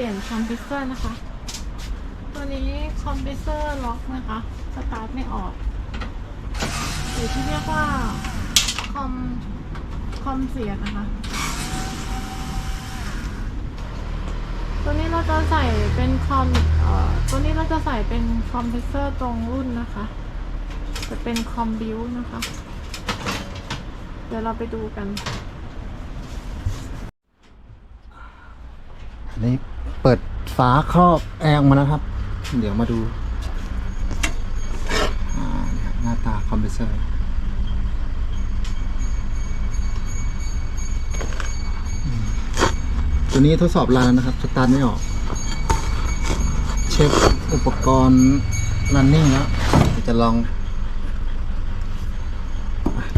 ปลี่ยนคอมพิวเตอร์นะคะ ตัวนี้คอมพิวเตอร์ล็อกนะคะ สตาร์ทไม่ออก หรือที่เรียกว่าคอมคอมเสียนะคะ ตัวนี้เราจะใส่เป็นคอมเอ่อตัวนี้เราจะใส่เป็นคอมพิวเตอร์ตรงรุ่นนะคะ จะเป็นคอมบิวนะคะ เดี๋ยวเราไปดูกันอันนี้ เปิดฝาครอบแอร์ออกมาแล้วครับ เดี๋ยวมาดูหน้าตาคอมเพรสเซอร์ตัวนี้ทดสอบลานนะครับสตาร์ทไม่ออก เช็คอุปกรณ์ running แล้วจะลอง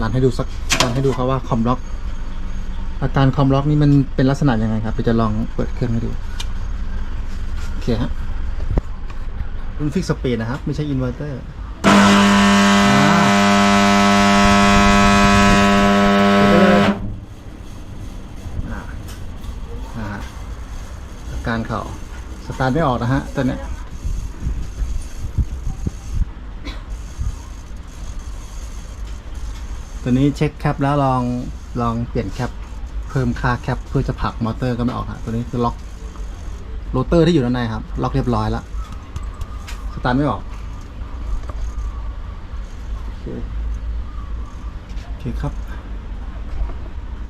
รันให้ดูสักรันให้ดูครับว่าคอมล็อก อาการคอมล็อกนี่มันเป็นลักษณะยังไงครับเดี๋ยวจะลองเปิดเครื่องให้ดู เคฮะรุ่นฟิกสเปีดนะครับ ไม่ใช่อินเวอร์เตอร์อาการเขาสตาร์ทไม่ออกนะฮะตัวเนี้ยตัวนี้เช็คแคปแล้วลองลองเปลี่ยนแคปเพิ่มค่าแคปเพื่อจะผลักมอเตอร์ก็ไม่ออกฮะตัวนี้คือล็อก โรเตอร์ที่อยู่ด้านในครับ ล็อกเรียบร้อยแล้วสตาร์ทไม่ออกโอเคโอเคครับ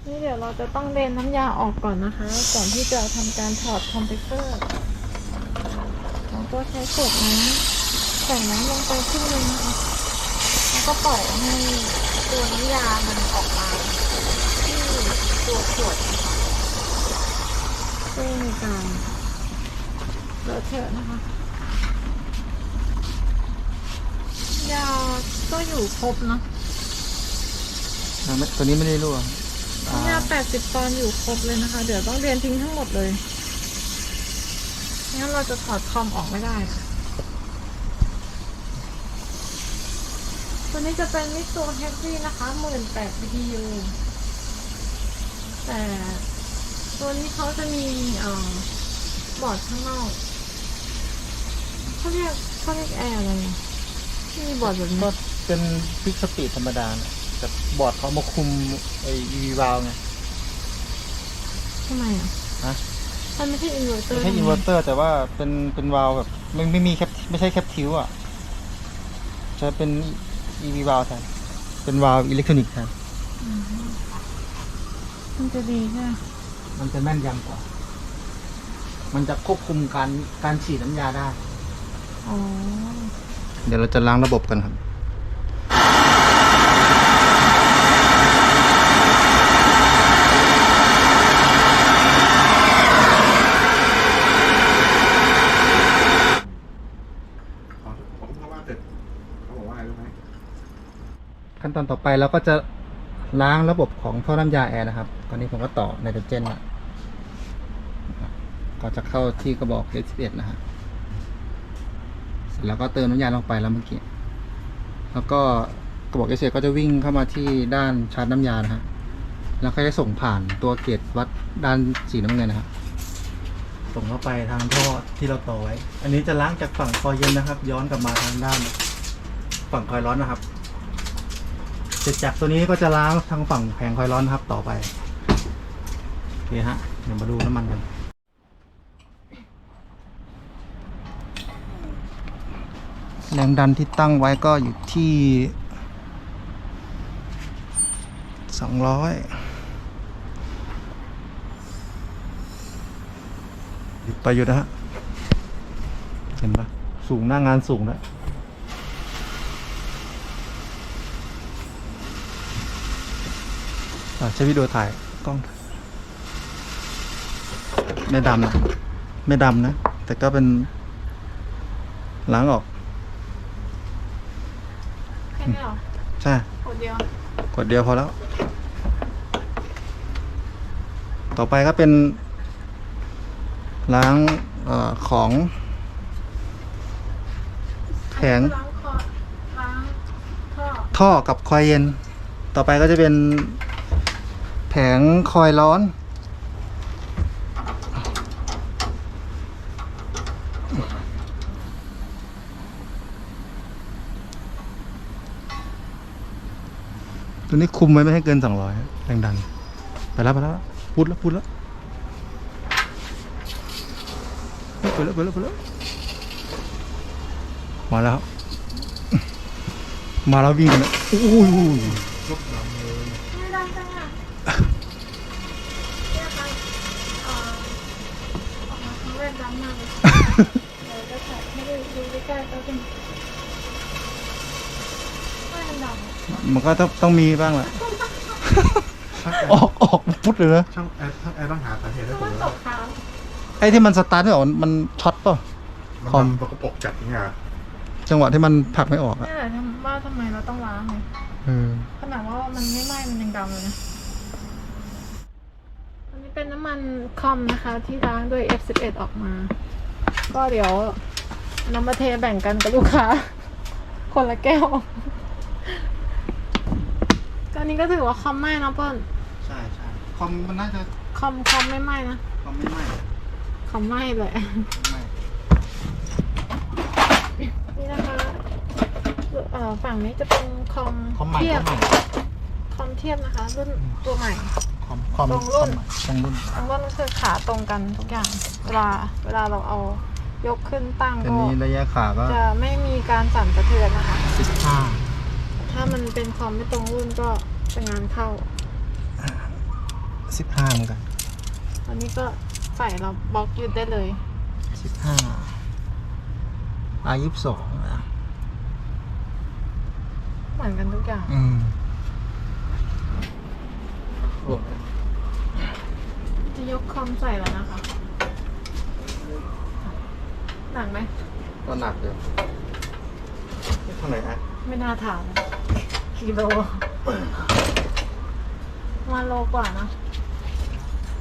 นี่เดี๋ยวเราจะต้องเดนน้ำยาออกก่อนนะคะ ก่อนที่จะทำการถอดคอมเพิวเตอร์เราก็ใช้ขวดน้ำใส่น้ำลงไปครึ่งหนึงนะคะแล้วก็ปล่อยให้ตัวน้ำยามันออกมาที่ตัวขวดนะคะช่วยในการ เลอะเทอะนะคะยาก็อยู่ครบเนอะอ่าไม่ตัวนี้ไม่ได้รั่วอ่าน้ำยาแปดสิบตอนอยู่ครบเลยนะคะ เดี๋ยวต้องเรียนทิ้งทั้งหมดเลยงั้นเราจะถอดคอมออกไม่ได้ค่ะตัวนี้จะเป็นมิตัวแฮปปี้นะคะหมื่นแปด BTU แต่ตัวนี้เขาจะมีเอ่อบอร์ดข้างนอก เขาเรียกเขาเรียกแอร์อะไรอะที่มีบอร์ดแบบนี้ก็เป็นฟิกสปีดธรรมดานะแต่บอร์ดเขามาคุมไอ้ EV valve ไง ทำไมอะฮะ มันไม่ใช่อินเวอร์เตอไม่ร์ใช่อินเวอร์เตอร์ แต่ว่าเป็นเป็นวาล์วแบบไม่ไม่มีแคปไม่ใช่แคปทิวอะใช้เป็น EV valve แทนเป็นวาล์วอิเล็กทรอนิกส์แทนมันจะดีใช่ไหมมันจะแม่นยำกว่า มันจะควบคุมการการฉีดน้ำยาได้ อ๋อ เดี๋ยวเราจะล้างระบบกันครับ ของของพ่อว่าเสร็จเขาบอกว่าอะไรรู้ไหมขั้นตอนต่อไปเราก็จะล้างระบบของท่อน้ำยาแอร์นะครับตอนนี้ผมก็ต่อไนโตรเจนละก็จะเข้าที่กระบอก H11 นะฮะเส ร็จแล้วก็เติมน้ำยาลงไปแล้วเมื่อกี้ แล้วก็กระบอก H11 ก็จะวิ่งเข้ามาที่ด้านชาร์จน้ำยานะฮะ แล้วก็จะส่งผ่านตัวเกจวัดด้านสีน้ำเงินนะครับ ส่งเข้าไปทางท่อที่เราต่อไว้ อันนี้จะล้างจากฝั่งคอยเย็นนะครับ ย้อนกลับมาทางด้าน ฝั่งคอยร้อนนะครับ เสร็จจากตัวนี้ก็จะล้างทางฝั่งแผงคอยร้อนนะครับต่อไป โอเคฮะ เดี๋ยวมาดูน้ำมันกัน แรงดันที่ตั้งไว้ก็อยู่ที่สองร้อยไปอยู่นะฮะ เห็นปะสูงหน้างานสูงแล้วอะใช้วิดีโอถ่ายกล้อง ไม่ดำนะ ไม่ดำนะ แต่ก็เป็นล้างออก แค่นี้เหรอใช่คนเดียวกดเดียวพอแล้ว ต่อไปก็เป็นล้างเออของ แผง ล้างคอล้างท่อท่อกับคอยเย็น ต่อไปก็จะเป็น แผงคอยร้อน ตัวนี้คุมไว้ไม่ให้เกินสองร้อยแรงดันไปแล้วไปแล้วพูดแล้วพูดแล้วไปแล้วไปแล้วไปแล้วมาแล้ว มาแล้ววิ่งกันแล้วโอ้ยห ไม่ได้จังอะเนี่ยค่ะเอ่อออกมาครั้งแรกดังมากเลยเดี๋ยวจะถ่ายให้ดูดูใกล้ๆแป๊บนึงไม่มันดัง มันก็ต้องต้องมีบ้างแหละช่างแออร์อกออกพุดเลยนะช่างแอร์ช่างแอร์ต้องหาสาเหตุให้เพผราะมมันแล้ตวกค้างไอ้ที่มันสตาร์ทไม่ออกมันช็อตป่ะ คอมปกปกจัดเนี่ยจังหวะที่มันผลักไม่ออกอะนี่แหละทำว่าทำไมเราต้องล้างเลยเออขนาดว่ามันไม่ไหม้มันยังดำเลยนะอันนี้เป็นน้ำมันคอมนะคะ ที่ล้างด้วย F11 ออกมา ก็เดี๋ยวนำมาเทแบ่งกันกับลูกค้า คนละแก้วก็อั นนี้ก็ถือว่าคอมไหม้นะเปิ้ลใช่ใช่คอมมันน่าจะคอมคอมไม่ไหม้นะคอมไม่ไหม้คอมไหม้เลยไหม้นี่นะคะเอ่อฝั่งนี้จะเป็นคอมคอมใหม่เทียคบอมใหม่ คอมเทียบนะคะ รุ่นตัวใหม่ คอมคอมตรงรุ่นตรงรุ่นทั้งรุ่นก็คือขาตรงกันทุกอย่าง เวลาเวลาเราเอายกขึ้นตั้งอันก็นี้ระยะขาก็จะไม่มีการสั่นสะเทือนนะคะ สิบห้าถ้ามันเป็นคอมไม่ตรงรุ่นก็ จะงานเข้าสิบห้าเหมือนกันอันนี้ก็ใส่เราบล็อกยืดได้เลยสิบห้าอายุสองเหมือนกันทุกอย่าง อืมจะยกคอมใส่แล้วนะคะ หนักไหมก็หนักอยู่เท่าไหร่ฮะไม่น่าถาม กิโลประมาณโลกว่านะ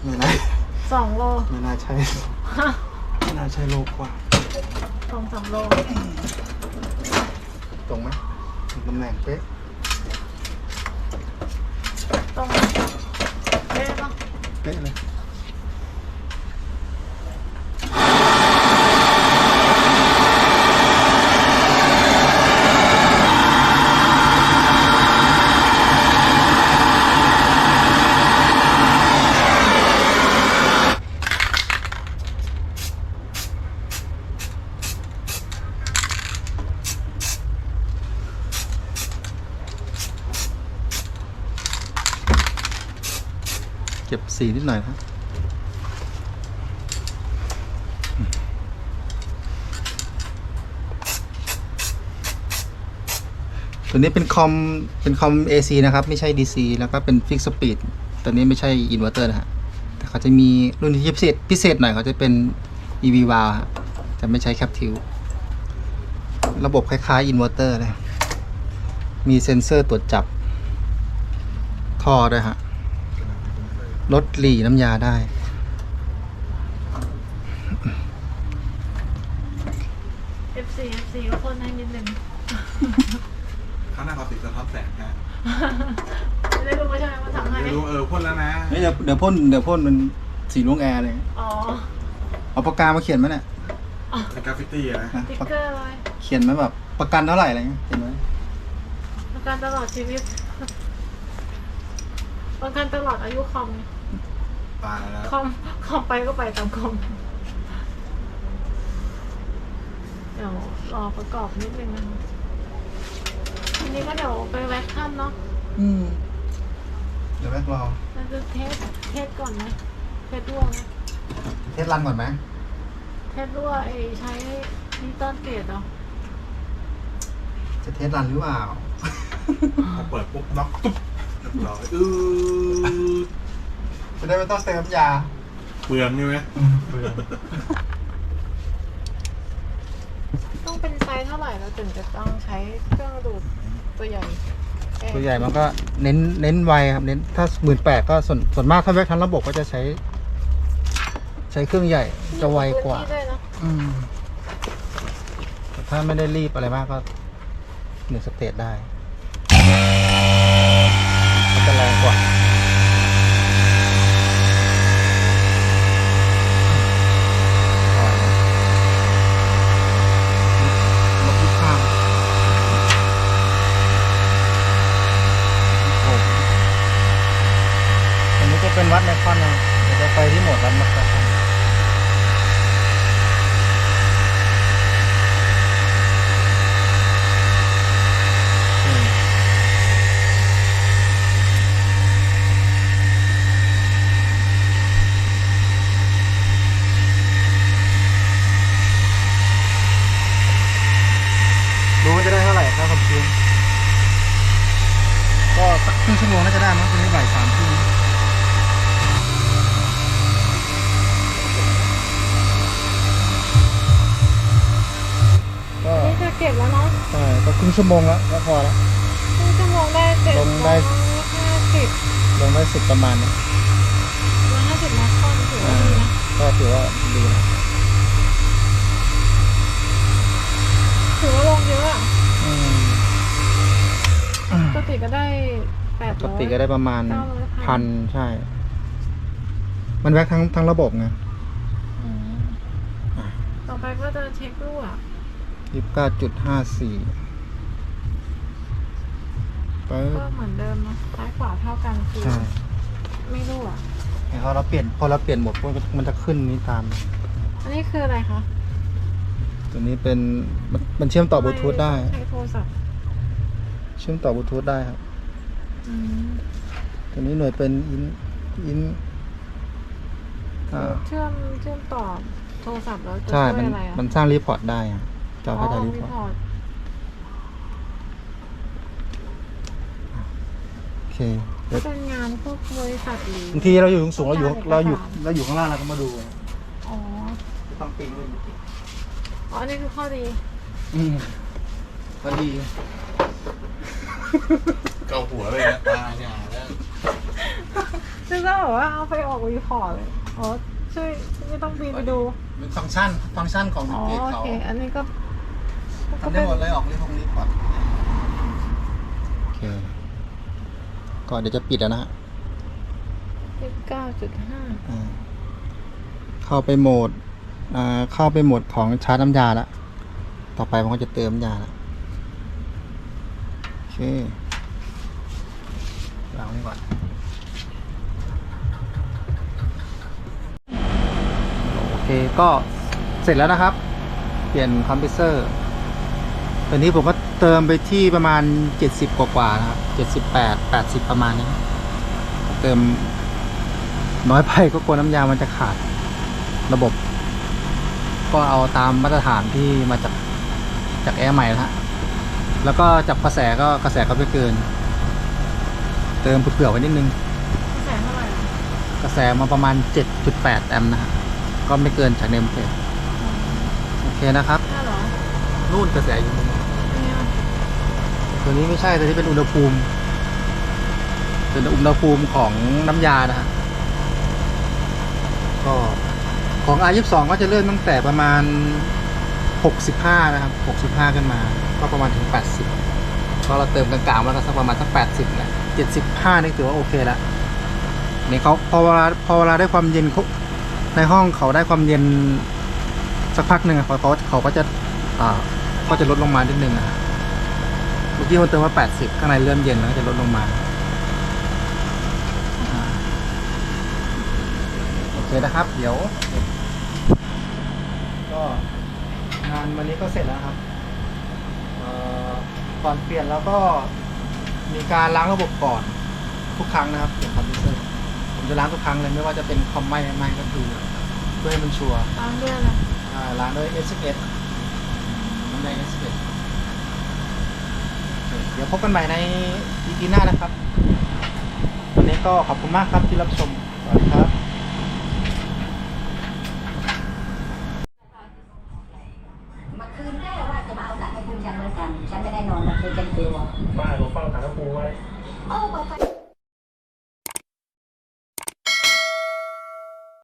ไม่น่าสองโลไม่น่าใช่ฮะไม่น่าใช่โลกว่า สองสามโลตรงไหมถึงตำแหน่งเป๊ะตรงเอ๊ะปะเป๊ะเลย สีนิดหน่อยครับตัวนี้เป็นคอม เป็นคอม AC นะครับ ไม่ใช่ DC แล้วก็เป็นฟิกสปีดตัวนี้ไม่ใช่อินเวอร์เตอร์นะฮะ แต่เขาจะมีรุ่นที่พิเศษพิเศษหน่อยเขาจะเป็น EV valve ฮะจะไม่ใช้แคปทิวระบบคล้ายๆอินเวอร์เตอร์เลย มีเซ็นเซอร์ตรวจจับท่อด้วยฮะ ลดหลีน้ำยาได้เอฟซีเอฟซีก็พ่นให้นิดนึงข้างหน้าเขาติดสะท้อนแสงนะไม่ได้รู้ว่าใช่ไหมมันทำให้ไม่รู้เออพ่นแล้วนะเดี๋ยวเดี๋ยวพ่นเดี๋ยวพ่นมันสีลุงแอร์เลย อ๋อเอาปากกามาเขียนไหมเนี่ยเป็นกราฟฟิตี้อะนะนะติ๊กปากเกอร์เลยเขียนไหมแบบประกันเท่าไหร่อะไรเงี้ยเขียนไหมประกันตลอดชีวิตประกันตลอดอายุคอม ตายแล้วคอมคอมไปก็ไปตามคอมเดี๋ยวรอประกอบนิดนึงนะคะทีนี้ก็เดี๋ยวไปแว็กขั้นเนาะอืมเดี๋ยวแม่รอเราจะเทสเทสก่อนไหมเทสรั่วไหมเทสรันก่อนไหมเทสรั่วไอ้ใช้ดิจิตอลเกตเหรอจะเทสรันหรือเปล่า พอเปิดปุ๊บน็อกตุ๊บเรียบร้อยอือ จะได้ไม่ต้องเติมน้ำยาเปลืองใช่ไหมต้องเป็นไซส์เท่าไหร่เราถึงจะต้องใช้เครื่องดูดตัวใหญ่เอ๊ะตัวใหญ่มันก็เน้นเน้นไวครับเน้นถ้าหมื่นแปดก็ส่วนส่วนมากถ้าแว็กทั้งระบบก็จะใช้ ใช้เครื่องใหญ่จะไวกว่า พื้นที่ด้วยนะอืมแต่ถ้าไม่ได้รีบอะไรมากก็หนึ่งสเตจได้ก็จะแรงกว่าลบยี่สิบห้าโอ้โห รึ่งชั่วโมงน่าจะได้มั้งตอนนี้บ่ายสามครึ่งก็ นี่จะเก็บแล้วเนาะ ใช่ก็ครึ่งชั่วโมงแล้วก็พอแล้วครึ่งชั่วโมงได้เจ็ดลงได้ ห้าสิบลงได้สุดประมาณนี้ร้อยห้าสิบมาคอนถือว่าดีนะก็ถือว่าดีนะถือว่าลงเยอะอะอืมปกติก็ได้แปดปร้กอย ติก็ได้ประมาณเก้าร้อยพัพัน นใช่ มันแว็กทั้งทั้งระบบไงอืมต่อไปก็จะเช็ครั่วยี่สิบเก้าจุดห้าสี่ ปึ๊ก็บเหมือนเดิมเนาะซ้ายขวาเท่ากันคือใช่ไม่รั่วเนี่ยพอเราเปลี่ยนพอเราเปลี่ยนโหมดปุ๊บมันจะขึ้นนี้ตาม อันนี้คืออะไรคะตัวนี้เป็นมันมันเชื่อมต่อบลูทูธได้ ใช้โทรศัพท์เชื่อมต่อบลูทูธได้ครับ อืมตัวนี้หน่วยเป็นอินอินอ่า เชื่อมเชื่อมต่อโทรศัพท์แล้วจะใช่ ช่วยมันอะไรอะมันสร้างรีพอร์ตได้อะจออ๋อเข้าใจรีรีพอร์ตพอร์ต โอ เคเดี๋ก็ยวเป็นงานพวกบริษัทหรือบางทีเราอยู่สูงๆเราอยู่ต้องการเราอยู่เอกสารเราอยู่ข้างล่างเราก็มาดูอ๋อต้องปิงด้วยอ๋ออันนี้คือข้อดีอืมก็ดี เกาหัวเลยนะตาเนี่ยแล้วซึ่งก็แบบว่าเอาไปออกรีพอร์ตเลยอ๋อช่วยไม่ต้องบินไปดูเป็นฟังก์ชันฟังก์ชันของอ๋อเพจโอเขาเค อันนี้ก็ก็ทำเป็ได้นหมดเลยออกรีพงรีพอร์ตโอเค ก็เดี๋ยวจะปิดแล้วนะฮะยี่สิบเก้าจุดห้าอ่าเข้าไปโหมดอ่าเข้าไปโหมดของชาร์จน้ำยาแล้วต่อไปมันก็จะเติมน้ำยาแล้วโอเควางนี่ก่อนโอเคก็เสร็จแล้วนะครับ เปลี่ยนคอมเพรสเซอร์ตอนนี้ผมก็ เติมไปที่ประมาณ 70 กว่าๆนะครับ78 80 ประมาณนี้ เติมน้อยไปก็กลัวน้ำยามันจะขาด ระบบ ก็เอาตามมาตรฐานที่มาจากจากแอร์ใหม่นะฮะแล้วก็จับกระแสก็กระแสก็ไม่เกิน เติมเผื่อๆไว้นิดนึงแสนเท่าไหร่อะกระแสมาประมาณ 7.8 แอมป์นะฮะก็ไม่เกินจากเนมเพลตโอเคนะครับห้าเหรอ นู่นกระแสอยู่ตรงนู้นเนี่ย ตัวนี้ไม่ใช่ตัวนี้เป็นอุณหภูมิ เป็นอุณหภูมิของน้ำยานะฮะก็ของ R22 ก็จะเริ่มตั้งแต่ประมาณ 65 นะครับ 65ขึ้นมา ก็ประมาณถึง 80ก็เราเติมกลางๆแล้วก็สักประมาณสัก 80แหละ75 นี่ถือว่าโอเคแล้วนี่เขาพอเวลาพอเวลาได้ความเย็นในห้องเขาได้ความเย็นสักพักหนึ่งเขาเขาเขาก็จะอ่าก็จะลดลงมานิดนึงนะฮะเมื่อกี้มันเติมว่า 80 ข้างในเริ่มเย็นแล้วก็จะลดลงมาอ่าโอเคนะครับ เดี๋ยว ก็งานวันนี้ก็เสร็จแล้วครับเอ่อก่อนเปลี่ยนแล้วก็มีการล้างระบบก่อนทุกครั้งนะครับเปลี่ยนคอมพิวเตอร์ผมจะล้างทุกครั้งเลยไม่ว่าจะเป็นคอมไหม้ไม่ไหม้ก็คือเพื่อให้มันชัวร์ตามด้วยเลยอ่าล้างด้วย S11 น้ำแดง S11 เดี๋ยวพบกันใหม่ใน EP หน้านะครับ วันนี้ก็ขอบคุณมากครับที่รับชม สวัสดีครับ